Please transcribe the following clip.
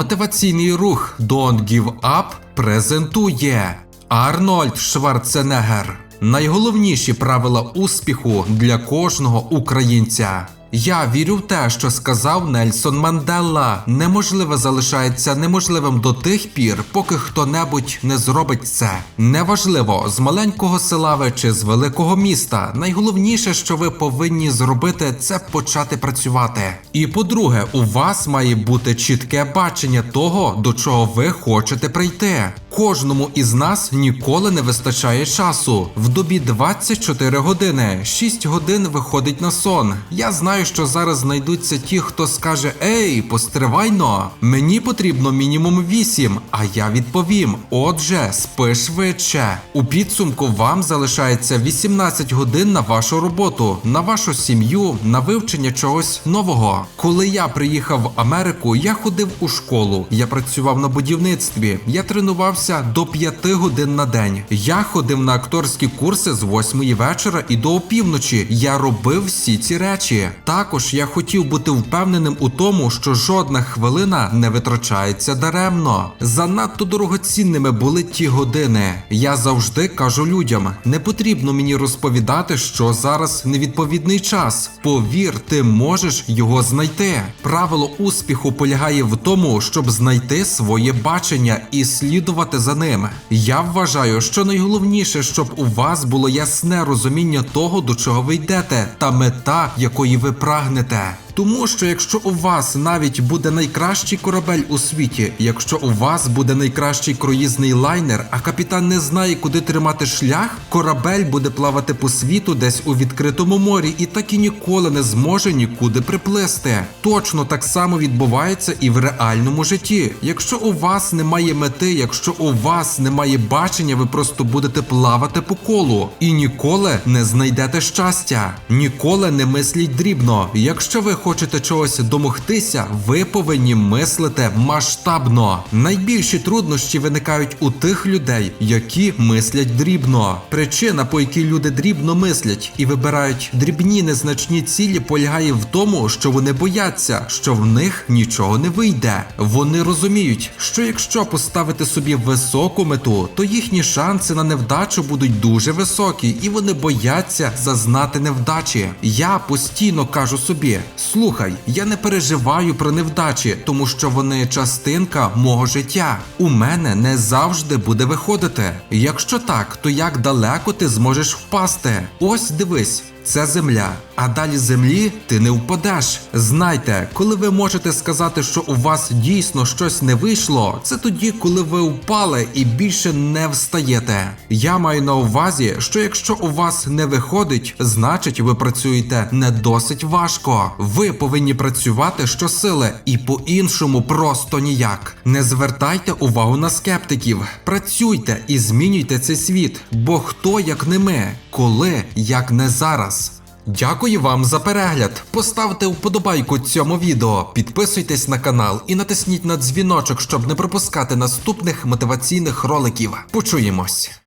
Мотиваційний рух Don't Give Up презентує Арнольд Шварценеггер. Найголовніші правила успіху для кожного українця. Я вірю в те, що сказав Нельсон Мандела. Неможливе залишається неможливим до тих пір, поки хто-небудь не зробить це. Неважливо, з маленького села ви чи з великого міста. Найголовніше, що ви повинні зробити, це почати працювати. І по-друге, у вас має бути чітке бачення того, до чого ви хочете прийти. Кожному із нас ніколи не вистачає часу. В добі 24 години, 6 годин виходить на сон. Я знаю, що зараз знайдуться ті, хто скаже: Ей, постривайно, мені потрібно мінімум 8, а я відповім: Отже, спи швидше. У підсумку вам залишається 18 годин на вашу роботу, на вашу сім'ю, на вивчення чогось нового. Коли я приїхав в Америку, я ходив у школу, я працював на будівництві, я тренувався до 5 годин на день. Я ходив на акторські курси з 8 вечора і до опівночі. Я робив всі ці речі. Також я хотів бути впевненим у тому, що жодна хвилина не витрачається даремно. Занадто дорогоцінними були ті години. Я завжди кажу людям: не потрібно мені розповідати, що зараз невідповідний час. Повір, ти можеш його знайти. Правило успіху полягає в тому, щоб знайти своє бачення і слідувати за ним. Я вважаю, що найголовніше, щоб у вас було ясне розуміння того, до чого ви йдете, та мета, якої ви прагнете. Тому що якщо у вас навіть буде найкращий корабель у світі, якщо у вас буде найкращий круїзний лайнер, а капітан не знає, куди тримати шлях, корабель буде плавати по світу десь у відкритому морі і так і ніколи не зможе нікуди приплисти. Точно так само відбувається і в реальному житті. Якщо у вас немає мети, якщо у вас немає бачення, ви просто будете плавати по колу і ніколи не знайдете щастя. Ніколи не мисліть дрібно. Якщо ви хочете чогось домогтися, ви повинні мислити масштабно. Найбільші труднощі виникають у тих людей, які мислять дрібно. Причина, по якій люди дрібно мислять і вибирають дрібні незначні цілі, полягає в тому, що вони бояться, що в них нічого не вийде. Вони розуміють, що якщо поставити собі високу мету, то їхні шанси на невдачу будуть дуже високі, і вони бояться зазнати невдачі. Я постійно кажу собі: слухай, я не переживаю про невдачі, тому що вони частинка мого життя. У мене не завжди буде виходити. Якщо так, то як далеко ти зможеш впасти? Ось дивись. Це земля, а далі землі ти не впадеш. Знайте, коли ви можете сказати, що у вас дійсно щось не вийшло, це тоді, коли ви впали і більше не встаєте. Я маю на увазі, що якщо у вас не виходить, значить ви працюєте не досить важко. Ви повинні працювати щосили і по-іншому просто ніяк. Не звертайте увагу на скептиків, працюйте і змінюйте цей світ. Бо хто як не ми, коли як не зараз. Дякую вам за перегляд. Поставте вподобайку цьому відео, підписуйтесь на канал і натисніть на дзвіночок, щоб не пропускати наступних мотиваційних роликів. Почуємось.